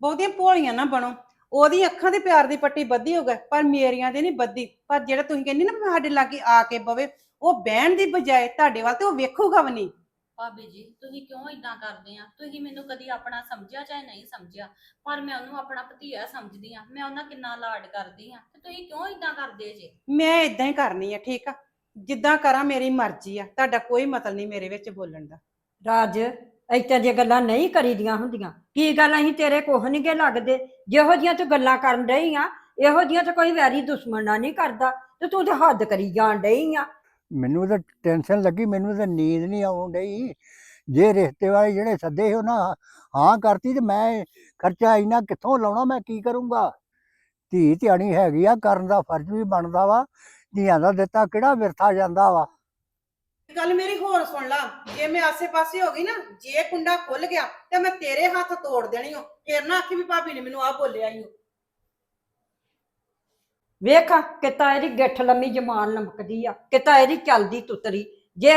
ਬਹੁਤੀਆਂ ਭੋਲੀਆਂ ਨਾ ਬਣੋ। ਉਹਦੀ ਅੱਖਾਂ ਦੇ ਪਿਆਰ ਦੀ ਪੱਟੀ ਬੱਧੀ ਹੋ ਗਈ ਪਰ ਮੇਰੀਆਂ ਤੇ ਨਹੀਂ ਬੱਧੀ ਪਰ ਜਿਹੜਾ ਤੁਸੀਂ ਕਹਿੰਦੀ ਨਾ ਸਾਡੇ ਲਾਗੇ ਆ ਕੇ ਬਵੇ ਉਹ ਬਹਿਣ ਦੀ ਬਜਾਏ ਤੁਹਾਡੇ ਵੱਲ ਤੇ ਉਹ ਵੇਖੂਗਾ ਵੀ ਨਹੀਂ। ਭਾਬੀ ਜੀ ਤੁਸੀਂ ਕਿਉਂ ਇਦਾਂ ਕਰਦੇ ਆ? ਤੁਸੀਂ ਮੈਨੂੰ ਕਦੀ ਆਪਣਾ ਸਮਝਿਆ ਚਾਹੇ ਨਹੀਂ ਸਮਝਿਆ? ਪਰ ਮੈਂ ਉਹਨੂੰ ਆਪਣਾ ਭਤੀਆ ਸਮਝਦੀ ਆ। ਮੈਂ ਉਹਨਾਂ ਕਿੰਨਾ ਲਾਡ ਕਰਦੀ ਆ। ਤੇ ਤੁਸੀਂ ਕਿਉਂ ਇਦਾਂ ਕਰਦੇ ਜੇ? ਮੈਂ ਇਦਾਂ ਹੀ ਕਰਨੀ ਆ ਠੀਕ ਆ? ਜਿੱਦਾਂ ਕਰਾਂ ਮੇਰੀ ਮਰਜ਼ੀ ਆ। ਤੁਹਾਡਾ ਕੋਈ ਮਤਲਬ ਨਹੀਂ ਮੇਰੇ ਵਿੱਚ ਬੋਲਣ ਦਾ। ਰਾਜ ਇੱਦਾਂ ਦੀਆਂ ਗੱਲਾਂ ਨਹੀਂ ਕਰੀਦੀਆਂ ਹੁੰਦੀਆਂ। ਕੀ ਗੱਲ ਅਸੀਂ ਤੇਰੇ ਕੋਹ ਨਹੀਂ ਗੇ ਲੱਗਦੇ? ਜਿਹੋ ਜੀਆਂ ਤੂੰ ਗੱਲਾਂ ਕਰਨ ਡਈ ਆ ਇਹੋ ਜੀਆਂ ਤਾਂ ਕੋਈ ਵੈਰੀ ਦੁਸ਼ਮਣ ਨਾਲ ਨਹੀਂ ਕਰਦਾ। ਤੇ ਤੂੰ ਤੇ ਹੱਦ ਕਰੀ ਜਾਣ ਡਈ ਆ। ਮੈਨੂੰ ਤਾਂ ਟੈਨਸ਼ਨ ਲੱਗੀ, ਮੈਨੂੰ ਤਾਂ ਨੀਂਦ ਨਹੀਂ ਆਉਣ ਡਈ। ਜੇ ਰਿਸ਼ਤੇ ਵਾਲੇ ਜਿਹੜੇ ਸੱਦੇ ਸੀ ਉਹਨਾਂ ਹਾਂ ਕਰਤੀ ਤੇ ਮੈਂ ਖਰਚਾ ਇੰਨਾ ਕਿੱਥੋਂ ਲਾਉਣਾ, ਮੈਂ ਕੀ ਕਰੂੰਗਾ? ਧੀ ਧਿਆਣੀ ਹੈਗੀ ਆ, ਕਰਨ ਦਾ ਫਰਜ਼ ਵੀ ਬਣਦਾ ਵਾ, ਧੀਆਂ ਦਾ ਦਿੱਤਾ ਕਿਹੜਾ ਵਿਰਥਾ ਜਾਂਦਾ ਵਾ? ਗੱਲ ਮੇਰੀ ਹੋਰ ਸੁਣ ਲਾ, ਜੇ ਮੈਂ ਆਸੇ-ਪਾਸੇ ਹੋ ਗਈ ਨਾ, ਜੇ ਕੁੰਡਾ ਖੁੱਲ ਗਿਆ ਤੇ ਮੈਂ ਤੇਰੇ ਹੱਥ ਤੋੜ ਦੇਣੀ ਓ। ਫੇਰ ਨਾ ਆਖੀ ਵੀ ਭਾਬੀ ਨੇ ਮੈਨੂੰ ਆ ਬੋਲਿਆ ਈ ਓ। ਵੇਖ ਕਿਤਾ ਇਹਦੀ ਗਿੱਠ ਲੰਮੀ ਜ਼ਬਾਨ ਲਮਕਦੀ ਆ ਕਿਤਾ ਇਹਦੀ ਚੱਲਦੀ ਤੁਤਰੀ। ਜੇ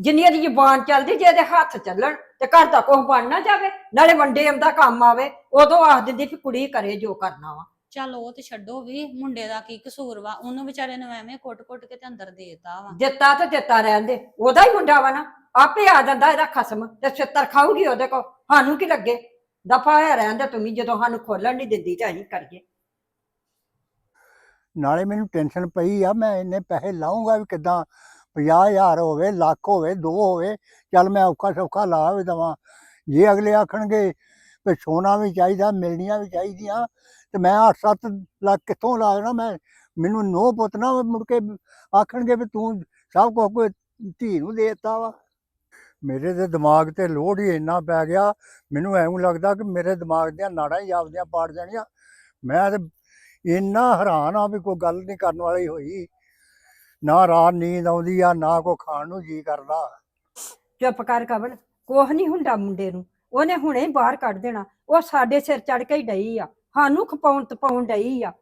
ਜਿੰਨੀ ਇਹਦੀ ਜ਼ਬਾਨ ਚੱਲਦੀ ਜੇ ਇਹਦੇ ਹੱਥ ਚੱਲਣ ਤੇ ਘਰ ਦਾ ਕੁਝ ਬਣ ਨਾ ਜਾਵੇ ਨਾਲੇ ਵੰਡੇ ਆਉਂਦਾ ਕੰਮ ਆਵੇ ਉਦੋਂ ਆਖ ਦਿੰਦੀ ਵੀ ਕੁੜੀ ਕਰੇ ਜੋ ਕਰਨਾ ਵਾ। ਚੱਲ ਉਹ ਤੇ ਛੱਡੋ ਵੀ ਮੁੰਡੇ ਦਾ ਕੀ ਕਸੂਰ ਵਾ ਉਹਨੂੰ ਵਿਚਾਰੇ ਨੂੰ ਐਵੇਂ ਕੁੱਟ-ਕੁੱਟ ਕੇ ਤੇ ਅੰਦਰ ਦੇਤਾ ਵਾ। ਦਿੱਤਾ ਤੇ ਦਿੱਤਾ ਰਹਿੰਦੇ ਉਹਦਾ ਹੀ ਮੁੰਡਾ ਵਾ ਨਾ ਆਪੇ ਆ ਜਾਂਦਾ ਇਹਦਾ ਖਸਮ ਤੇ ਛਿੱਤਰ ਖਾਊਗੀ ਉਹਦੇ ਕੋ ਸਾਨੂੰ ਕੀ ਲੱਗੇ? ਦਫਾ ਹੋਇਆ ਰਹਿੰਦੇ ਤੁਸੀਂ ਜਦੋਂ ਸਾਨੂੰ ਖੋਲਣ ਨਹੀਂ ਦਿੰਦੀ ਤੇ ਅਸੀਂ ਕਰੀਏ। ਨਾਲੇ ਮੈਨੂੰ ਟੈਨਸ਼ਨ ਪਈ ਆ, ਮੈਂ ਇੰਨੇ ਪੈਸੇ ਲਾਉਂਗਾ ਵੀ ਕਿਦਾਂ 50000 ਹੋਵੇ, ਲੱਖ ਹੋਵੇ, ਦੋ ਹੋਵੇ, ਚੱਲ ਮੈਂ ਔਖਾ ਸੌਖਾ ਲਾ ਵੀ ਦਵਾਂ। ਜੇ ਅਗਲੇ ਆਖਣਗੇ ਤੇ ਸੋਨਾ ਵੀ ਚਾਹੀਦਾ, ਮਿਲਣੀਆਂ ਵੀ ਚਾਹੀਦੀਆਂ, ਤੇ ਮੈਂ 8-7 ਲੱਖ ਕਿੱਥੋਂ ਲਾ ਦੇਣਾ? ਮੈਂ, ਮੈਨੂੰ ਨੋ ਪੁੱਤ ਨਾ ਮੁੜ ਕੇ ਆਖਣਗੇ ਵੀ ਤੂੰ ਸਭ ਕੁਝ ਕੋਈ ਧੀ ਨੂੰ ਦੇ ਦਿੱਤਾ ਵਾ। ਮੇਰੇ ਤੇ ਦਿਮਾਗ ਤੇ ਲੋਡ ਹੀ ਇੰਨਾ ਪੈ ਗਿਆ, ਮੈਨੂੰ ਐਵੇਂ ਲੱਗਦਾ ਕਿ ਮੇਰੇ ਦਿਮਾਗ ਦੀਆਂ ਨਾੜਾਂ ਹੀ ਆਪਦੀਆਂ ਪਾੜ ਜਾਣੀਆਂ। ਮੈਂ ਤੇ ਇੰਨਾ ਹੈਰਾਨ ਆ ਵੀ ਕੋਈ ਗੱਲ ਨਹੀਂ ਕਰਨ ਵਾਲੀ ਹੋਈ। ਨਾ ਰਾਤ ਨੀਂਦ ਆਉਂਦੀ ਆ ਨਾ ਕੋ ਖਾਣ ਨੂੰ ਜੀ ਕਰਦਾ। ਚੁੱਪ ਕਰ ਕਬਲ ਕੋਹ ਨਹੀਂ ਹੁੰਦਾ ਮੁੰਡੇ ਨੂੰ। ਉਹਨੇ ਹੁਣੇ ਹੀ ਬਾਹਰ ਕੱਢ ਦੇਣਾ। ਉਹ ਸਾਡੇ ਸਿਰ ਚੜ ਕੇ ਹੀ ਡਈ ਆ। ਸਾਨੂੰ ਖਪਾਉਣ ਤਪਾਉਣ ਡਈ ਆ।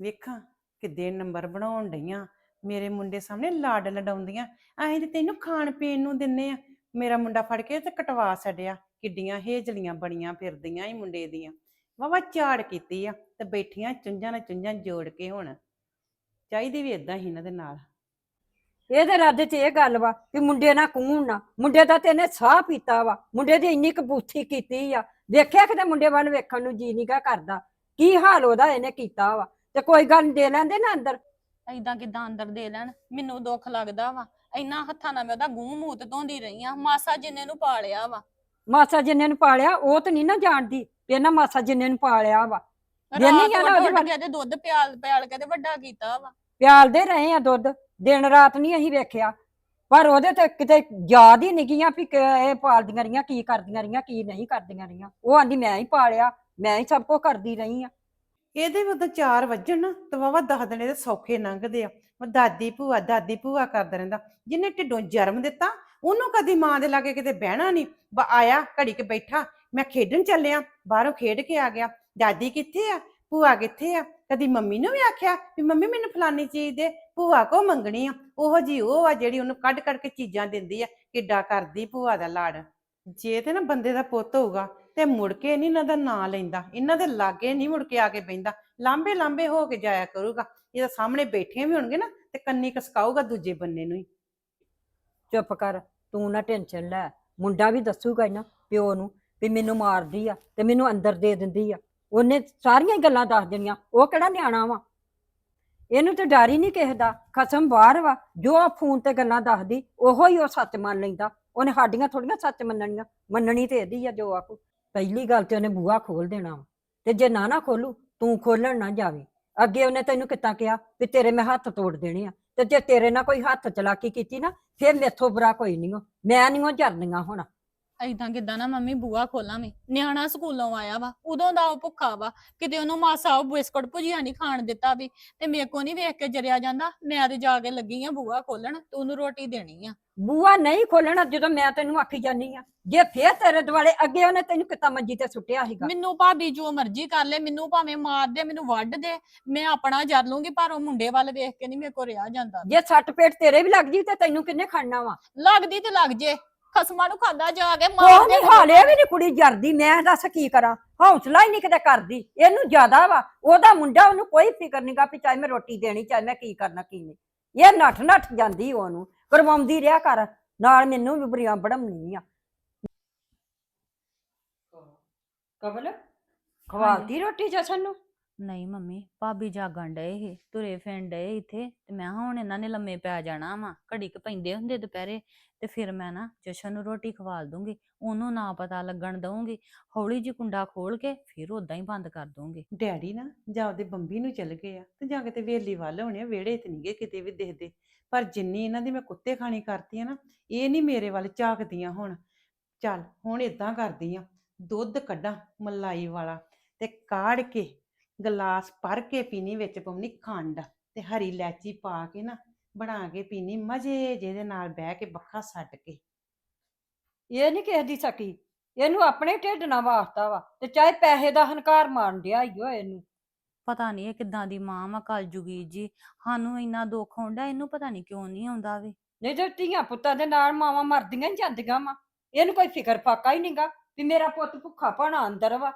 ਵੇਖਾਂ ਕਿੱਦੇ ਨੰਬਰ ਬਣਾਉਣ ਡਈਆਂ। ਮੇਰੇ ਮੁੰਡੇ ਸਾਹਮਣੇ ਲਾਡ ਲਡਾਉਂਦੀਆਂ। ਅਸੀਂ ਤੇ ਤੈਨੂੰ ਖਾਣ ਪੀਣ ਨੂੰ ਦਿੰਨੇ ਆ। ਮੇਰਾ ਮੁੰਡਾ ਫੜ ਕੇ ਤੇ ਕਟਵਾ ਛੱਡਿਆ। ਕਿੱਡੀਆਂ ਹੇਜਲੀਆਂ ਬੜੀਆਂ ਫਿਰਦੀਆਂ ਈ ਮੁੰਡੇ ਦੀਆਂ। ਵਾਵਾ ਝਾੜ ਕੀਤੀ ਆ। ਤੇ ਬੈਠੀਆਂ ਚੁੰਝਾਂ ਨਾਲ ਚੁੰਝਾਂ ਜੋੜ ਕੇ ਹੁਣ। ਚਾਹੀਦੀ ਵੀ ਇਦਾਂ ਹੀ ਇਹਨਾਂ ਦੇ ਨਾਲ। ਇਹਦੇ ਰਾਦੇ 'ਚ ਇਹ ਗੱਲ ਵਾ ਕਿ ਮੁੰਡੇ ਨਾਲ ਕੂਣ ਨਾ। ਮੁੰਡੇ ਦਾ ਤੇ ਇਹਨੇ ਸਾਹ ਪੀਤਾ ਵਾ। ਮੁੰਡੇ ਦੀ ਇੰਨੀ ਕਬੂਥੀ ਕੀਤੀ ਆ। ਵੇਖਿਆ ਕਿਤੇ ਮੁੰਡੇ ਵੱਲ ਵੇਖਣ ਨੂੰ ਜੀ ਨੀਗਾ ਕਰਦਾ। ਕੀ ਹਾਲ ਉਹਦਾ ਇਹਨੇ ਕੀਤਾ ਵਾ। ਤੇ ਕੋਈ ਗੱਲ ਨੀ ਦੇ ਲੈਂਦੇ ਨਾ ਅੰਦਰ। ਐਦਾਂ ਕਿਦਾਂ ਅੰਦਰ ਦੇ ਲੈਣ? ਮੈਨੂੰ ਦੁੱਖ ਲੱਗਦਾ ਵਾ। ਇੰਨਾ ਹੱਥਾਂ ਨਾਲ ਮੈਂ ਉਹਦਾ ਗੂੰ ਮੂਤ ਧੋਂਦੀ ਰਹੀ ਆ। ਮਾਸਾ ਜਿੰਨੇ ਨੂੰ ਪਾਲਿਆ ਵਾ। ਮਾਸਾ ਜਿੰਨੇ ਨੂੰ ਪਾਲਿਆ ਉਹ ਤਾਂ ਨਹੀਂ ਨਾ ਜਾਣਦੀ ਵੀ ਇਹਨਾਂ ਮਾਸਾ ਜਿੰਨੇ ਨੂੰ ਪਾਲਿਆ ਵਾ। ਦੇਣੀ ਉਹਦੇ। ਕੇ ਤੇ ਦੁੱਧ ਪਿਆਲ ਪਿਆਲ ਕੇ ਤੇ ਵੱਡਾ ਕੀਤਾ ਵਾ। ਪਿਆਲਦੇ ਰਹੇ ਆ ਦੁੱਧ ਦਿਨ ਰਾਤ ਨਹੀਂ ਅਸੀਂ ਵੇਖਿਆ। ਪਰ ਉਹਦੇ ਤੇ ਕਿਤੇ ਯਾਦ ਹੀ ਨਹੀਂ ਗਈਆਂ ਵੀ ਕਿ ਇਹ ਪਾਲਦੀਆਂ ਰਹੀਆਂ ਕੀ ਕਰਦੀਆਂ ਰਹੀਆਂ ਕੀ ਨਹੀਂ ਕਰਦੀਆਂ ਰਹੀਆਂ। ਉਹ ਆਂਦੀ ਮੈਂ ਹੀ ਪਾਲਿਆ ਮੈਂ ਹੀ ਸਭ ਕੁਝ ਕਰਦੀ ਰਹੀ ਆ। ਇਹਦੇ ਵੀ ਉਦੋਂ 4 ਵਜਣ ਨਾ ਤੇ ਵਾਵਾ ਦਸ ਦਿਨ ਇਹਦੇ ਸੌਖੇ ਲੰਘਦੇ ਆ। ਉਹ ਦਾਦੀ ਭੂਆ ਦਾਦੀ ਭੂਆ ਕਰਦਾ ਰਹਿੰਦਾ। ਜਿਹਨੇ ਢਿੱਡੋਂ ਜਨਮ ਦਿੱਤਾ ਉਹਨੂੰ ਕਦੀ ਮਾਂ ਦੇ ਲਾਗੇ ਕਿਤੇ ਬਹਿਣਾ ਨਹੀਂ। ਆਇਆ ਘੜੀ ਕੇ ਬੈਠਾ ਮੈਂ ਖੇਡਣ ਚੱਲਿਆ ਬਾਹਰੋਂ ਖੇਡ ਕੇ ਆ ਗਿਆ। ਦਾਦੀ ਕਿੱਥੇ ਆ? ਭੂਆ ਕਿੱਥੇ ਆ? ਕਦੀ ਮੰਮੀ ਨੂੰ ਵੀ ਆਖਿਆ ਵੀ ਮੰਮੀ ਮੈਨੂੰ ਫਲਾਨੀ ਚੀਜ਼ ਦੇ, ਭੂਆ ਕੋ ਮੰਗਣੀ ਆ। ਉਹੋ ਜੀ ਉਹ ਆ ਜਿਹੜੀ ਉਹਨੂੰ ਕੱਢ ਕੱਢ ਕੇ ਚੀਜ਼ਾਂ ਦਿੰਦੀ ਆ, ਕਿੱਡਾ ਕਰਦੀ ਭੂਆ ਦਾ ਲਾੜ। ਜੇ ਤੇ ਨਾ ਬੰਦੇ ਦਾ ਪੁੱਤ ਹੋਊਗਾ ਤੇ ਮੁੜ ਕੇ ਨਹੀਂ ਇਹਨਾਂ ਦਾ ਨਾਂ ਲੈਂਦਾ, ਇਹਨਾਂ ਦੇ ਲਾਗੇ ਨਹੀਂ ਮੁੜ ਕੇ ਆ ਕੇ ਬੈਂਦਾ ਲਾਂਬੇ ਲਾਂਬੇ ਹੋ ਕੇ ਜਾਇਆ ਕਰੂਗਾ। ਇਹਦਾ ਸਾਹਮਣੇ ਬੈਠੇ ਵੀ ਹੋਣਗੇ ਨਾ ਤੇ ਕੰਨੀ ਕਸਕਾਊਗਾ ਦੂਜੇ ਬੰਨੇ ਨੂੰ ਹੀ। ਚੁੱਪ ਕਰ, ਤੂੰ ਨਾ ਟੈਨਸ਼ਨ ਲੈ, ਮੁੰਡਾ ਵੀ ਦੱਸੂਗਾ ਨਾ ਪਿਓ ਨੂੰ ਵੀ ਮੈਨੂੰ ਮਾਰਦੀ ਆ ਤੇ ਮੈਨੂੰ ਅੰਦਰ ਦੇ ਦਿੰਦੀ ਆ। ਉਹਨੇ ਸਾਰੀਆਂ ਹੀ ਗੱਲਾਂ ਦੱਸ ਦੇਣੀਆਂ, ਉਹ ਕਿਹੜਾ ਨਿਆਣਾ ਵਾ? ਇਹਨੂੰ ਤੇ ਡਰ ਹੀ ਨਹੀਂ ਕਿਸੇ ਦਾ, ਖਸਮ ਬਾਹਰ ਵਾ, ਜੋ ਫੋਨ ਤੇ ਗੱਲਾਂ ਦੱਸਦੀ, ਉਹੋ ਹੀ ਉਹ ਸੱਚ ਮੰਨ ਲੈਂਦਾ, ਉਹਨੇ ਸਾਡੀਆਂ ਥੋੜੀਆਂ ਸੱਚ ਮੰਨਣੀਆਂ, ਮੰਨਣੀ ਤੇ ਇਹਦੀ ਆ ਜੋ ਆਖੂ ਪਹਿਲੀ ਗੱਲ ਤੇ ਉਹਨੇ ਬੂਹਾ ਖੋਲ ਦੇਣਾ ਵਾ, ਤੇ ਜੇ ਨਾ ਨਾ ਖੋਲੂ, ਤੂੰ ਖੋਲਣ ਨਾ ਜਾਵੇ। ਅੱਗੇ ਉਹਨੇ ਤੈਨੂੰ ਕਿੱਦਾਂ ਕਿਹਾ ਵੀ ਤੇਰੇ ਮੈਂ ਹੱਥ ਤੋੜ ਦੇਣੇ ਆ, ਤੇ ਜੇ ਤੇਰੇ ਨਾਲ ਕੋਈ ਹੱਥ ਚਲਾਕੀ ਕੀਤੀ ਨਾ, ਫਿਰ ਮੇਥੋਂ ਬੁਰਾ ਕੋਈ ਨਹੀਂ ਮੈਂ ਨਹੀਂ ਉਹ ਜਰਨੀਆਂ ਹੋਣਾ। ਐਦਾਂ ਕਿਦਾਂ ਨਾ ਮੰਮੀ ਬੂਆ ਖੋਲਾਂ ਵੀ। ਨਿਆਣਾ ਸਕੂਲੋਂ ਆਇਆ ਵਾ ਉਦੋਂ ਦਾ ਉਹ ਭੁੱਖਾ ਵਾ। ਕਿਤੇ ਉਹਨੂੰ ਮਾਸਾ ਉਹ ਬਿਸਕੁਟ ਭੁਜੀਆ ਨਹੀਂ ਖਾਣ ਦਿੱਤਾ ਵੀ ਤੇ ਮੇਰੇ ਕੋ ਨਹੀਂ ਵੇਖ ਕੇ ਜਰਿਆ ਜਾਂਦਾ ਮੈਂ ਤੇ ਜਾ ਕੇ ਲੱਗੀ ਆ ਬੂਆ ਖੋਲਣ ਤੇ ਉਹਨੂੰ ਰੋਟੀ ਦੇਣੀ ਆ। ਬੂਆ ਨਹੀਂ ਖੋਲਣਾ ਜਦੋਂ ਮੈਂ ਤੈਨੂੰ ਆਖੀ ਜਾਨੀ ਆ ਜੇ ਫੇਰ ਤੇਰੇ ਦੁਆਲੇ ਅੱਗੇ ਉਹਨੇ ਤੈਨੂੰ ਕਿਤਾ ਮੰਜੀ ਤੇ ਸੁੱਟਿਆ ਸੀਗਾ। ਮੈਨੂੰ ਭਾਬੀ ਜੋ ਮਰਜ਼ੀ ਕਰ ਲੈ ਮੈਨੂੰ ਭਾਵੇਂ ਮਾਰ ਦੇ ਮੈਨੂੰ ਵੱਢ ਦੇ ਮੈਂ ਆਪਣਾ ਜਰ ਲੂੰਗੀ ਪਰ ਉਹ ਮੁੰਡੇ ਵੱਲ ਵੇਖ ਕੇ ਨਹੀਂ ਮੇਰੇ ਕੋ ਰਿਹਾ ਜਾਂਦਾ। ਜੇ ਸੱਟ ਪੇਟ ਤੇਰੇ ਵੀ ਲੱਗ ਜੀ ਤੇ ਤੈਨੂੰ ਕਿੰਨੇ ਖੜਨਾ ਵਾ? ਲੱਗਦੀ ਤੇ ਲੱਗ ਜੇ। ਖਸਮਾਂ ਨੂੰ ਖਾਂਦਾ ਜਾ ਕੇ ਉਹ ਮਾਰ ਦੇ ਨਹੀਂ ਹਾਲੇ ਵੀ ਨਹੀਂ ਕੁੜੀ ਜਰਦੀ ਮੈਂ ਦੱਸ ਕੀ ਕਰਾਂ? ਹੌਸਲਾ ਹੀ ਨਹੀਂ ਕਿਤੇ ਕਰਦੀ। ਇਹਨੂੰ ਜ਼ਿਆਦਾ ਵਾ। ਉਹਦਾ ਮੁੰਡਾ ਉਹਨੂੰ ਕੋਈ ਫਿਕਰ ਨਹੀਂਗਾ ਵੀ ਚਾਹੇ ਮੈਂ ਰੋਟੀ ਦੇਣੀ ਚਾਹੇ ਮੈਂ ਕੀ ਕਰਨਾ ਕੀ ਨਹੀਂ। ਇਹ ਨੱਠ ਨੱਠ ਜਾਂਦੀ ਉਹਨੂੰ। ਕਰਵਾਉਂਦੀ ਰਿਹਾ ਕਰ। ਨਾਲ ਮੈਨੂੰ ਵੀ ਬਰੀਆਂ ਬੜਮਨੀ ਆ ਕਬਲ ਖਵਾਲਤੀ ਰੋਟੀ ਜਸਨ ਨੂੰ? ਨਹੀਂ ਮੰਮੀ, ਭਾਬੀ ਜਾਗਣ ਡਏ ਇਹ ਤੁਰੇ ਫਿਰਨ ਡਏ ਇੱਥੇ, ਤੇ ਮੈਂ ਕਿਹਾ ਹੁਣ ਇਹਨਾਂ ਨੇ ਲੰਮੇ ਪੈ ਜਾਣਾ ਵਾ, ਘੜੀ ਕ ਪੈਂਦੇ ਹੁੰਦੇ ਦੁਪਹਿਰੇ, ਤੇ ਫਿਰ ਮੈਂ ਨਾ ਜਸ਼ਨ ਨੂੰ ਰੋਟੀ ਖਵਾਲ ਦੂੰਗੀ ਉਹਨੂੰ ਨਾ ਪਤਾ ਲੱਗਣ ਦਊਂਗੀ, ਹੌਲੀ ਜੀ ਕੁੰਡਾ ਖੋਲ ਕੇ ਫਿਰ ਉਦਾਂ ਹੀ ਬੰਦ ਕਰ ਦੂੰਗੀ ਡੈਡੀ ਨਾ ਜਾਂ ਉਹਦੇ ਬੰਬੀ ਨੂੰ ਚਲ ਗਏ ਆ, ਤੇ ਜਾਂ ਕਿਤੇ ਵੇਲੀ ਵੱਲ ਹੋਣੇ ਆ, ਵਿਹੜੇ ਤੇ ਨਹੀਂਗੇ ਕਿਤੇ ਵੀ ਦੇਖਦੇ, ਪਰ ਜਿੰਨੀ ਇਹਨਾਂ ਦੀ ਮੈਂ ਕੁੱਤੇ ਖਾਣੀ ਕਰਤੀ ਆ ਨਾ, ਇਹ ਨਹੀਂ ਮੇਰੇ ਵੱਲ ਝਾਕਦੀਆਂ ਹੁਣ। ਚੱਲ ਹੁਣ ਇਦਾਂ ਕਰਦੀ ਆ, ਦੁੱਧ ਕੱਢਾਂ ਮਲਾਈ ਵਾਲਾ, ਤੇ ਕਾੜ ਕੇ ਗਲਾਸ ਭਰ ਕੇ ਪੀਣੀ ਵਿੱਚ ਪਾਉਣੀ ਖੰਡ ਤੇ ਹਰੀ ਇਲਾਚੀ ਪਾ ਕੇ ਨਾ ਬਣਾ ਕੇ ਪੀਣੀ ਮਜ਼ੇ ਜਿਹਦੇ ਨਾਲ ਬਹਿ ਕੇ ਬੱਖਾ ਛੱਡ ਕੇ। ਇਹ ਨਹੀਂ ਕਿਸੇ ਦੀ ਸਕੀ ਇਹਨੂੰ ਆਪਣੇ ਢਿੱਡ ਨਾਲ ਵਾਸਤਾ ਵਾ ਤੇ ਚਾਹੇ ਪੈਸੇ ਦਾ ਹਨਕਾਰ ਮਾਰਨ ਡਿਆ ਈ ਓ ਇਹਨੂੰ। ਪਤਾ ਨਹੀਂ ਇਹ ਕਿੱਦਾਂ ਦੀ ਮਾਂ ਵਾ ਕਲਜੁਗੀ ਜੀ ਸਾਨੂੰ ਇੰਨਾ ਦੁੱਖ ਹੁੰਦਾ ਇਹਨੂੰ ਪਤਾ ਨਹੀਂ ਕਿਉਂ ਨਹੀਂ ਆਉਂਦਾ ਵੀ। ਨਹੀਂ ਤੇ ਧੀਆਂ ਪੁੱਤਾਂ ਦੇ ਨਾਲ ਮਾਵਾਂ ਮਰਦੀਆਂ ਹੀ ਜਾਂਦੀਆਂ ਵਾ ਇਹਨੂੰ ਕੋਈ ਫਿਕਰ ਫਾਕਾ ਹੀ ਨਹੀਂਗਾ ਵੀ ਮੇਰਾ ਪੁੱਤ ਭੁੱਖਾ ਭਾਣਾ ਅੰਦਰ ਵਾ।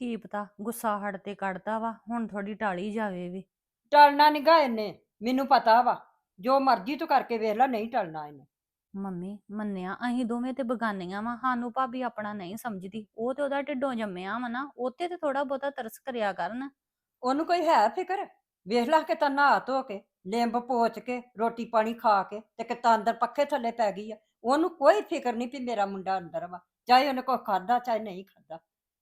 ਕੀ ਪਤਾ ਗੁੱਸਾ ਹੜ ਤੇ ਕੱਢਦਾ ਵਾ ਹੁਣ ਥੋੜੀ ਟਾਲੀ ਜਾਵੇ ਵੀ। ਟਲਣਾ ਨਿਗਾ ਇਹਨੇ ਮੈਨੂੰ ਪਤਾ ਵਾ ਜੋ ਮਰਜ਼ੀ ਤੂੰ ਕਰਕੇ ਵੇਖ ਲੈ ਨਹੀਂ ਟਲਣਾ ਇਹਨੇ। ਮੰਮੀ ਮੰਨਿਆ ਅਸੀਂ ਦੋਵੇਂ ਤੇ ਬਗਾਨੀਆਂ ਵਾ ਸਾਨੂੰ ਭਾਬੀ ਆਪਣਾ ਨਹੀਂ ਸਮਝਦੀ ਉਹ ਤੇ ਉਹਦਾ ਢਿੱਡੋਂ ਜੰਮਿਆ ਵਾ ਨਾ ਉੱਤੇ ਤੇ ਥੋੜਾ ਬਹੁਤਾ ਤਰਸ ਕਰਿਆ ਕਰਨ। ਉਹਨੂੰ ਕੋਈ ਹੈ ਫਿਕਰ? ਵੇਖ ਲੈ ਕਿ ਤਾਂ ਨਹਾ ਧੋ ਕੇ ਲਿੰਬ ਪੋਚ ਕੇ ਰੋਟੀ ਪਾਣੀ ਖਾ ਕੇ ਤੇ ਕਿਤਾ ਅੰਦਰ ਪੱਖੇ ਥੱਲੇ ਪੈ ਗਈ ਆ ਉਹਨੂੰ ਕੋਈ ਫਿਕਰ ਨਹੀਂ ਵੀ ਮੇਰਾ ਮੁੰਡਾ ਅੰਦਰ ਵਾ ਚਾਹੇ ਉਹਨੇ ਕੋਈ ਖਾਦਾ ਚਾਹੇ ਨਹੀਂ ਖਾਦਾ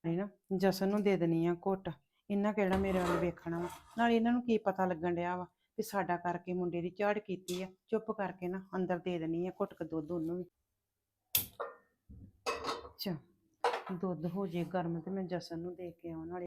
ਇਹ ਨਾ? ਜਸਨ ਨੂੰ ਦੇ ਦੇਣੀ ਆ ਘੁੱਟ। ਇਹਨਾਂ ਕਿਹੜਾ ਮੇਰੇ ਵੱਲ ਵੇਖਣਾ ਵਾ? ਨਾਲ ਇਹਨਾਂ ਨੂੰ ਕੀ ਪਤਾ ਲੱਗਣ ਡਿਆ ਵਾ ਵੀ ਸਾਡਾ ਕਰਕੇ ਮੁੰਡੇ ਦੀ ਝਾੜ ਕੀਤੀ ਆ। ਚੁੱਪ ਕਰਕੇ ਨਾ ਅੰਦਰ ਦੇ ਦੇਣੀ ਆ ਘੁੱਟ ਕੇ ਦੁੱਧ ਉਹਨੂੰ ਵੀ। ਚਾ ਦੁੱਧ ਹੋ ਜੇ ਗਰਮ ਤੇ ਮੈਂ ਜਸਨ ਨੂੰ ਦੇ ਕੇ ਆਉਣ ਵਾਲੀ।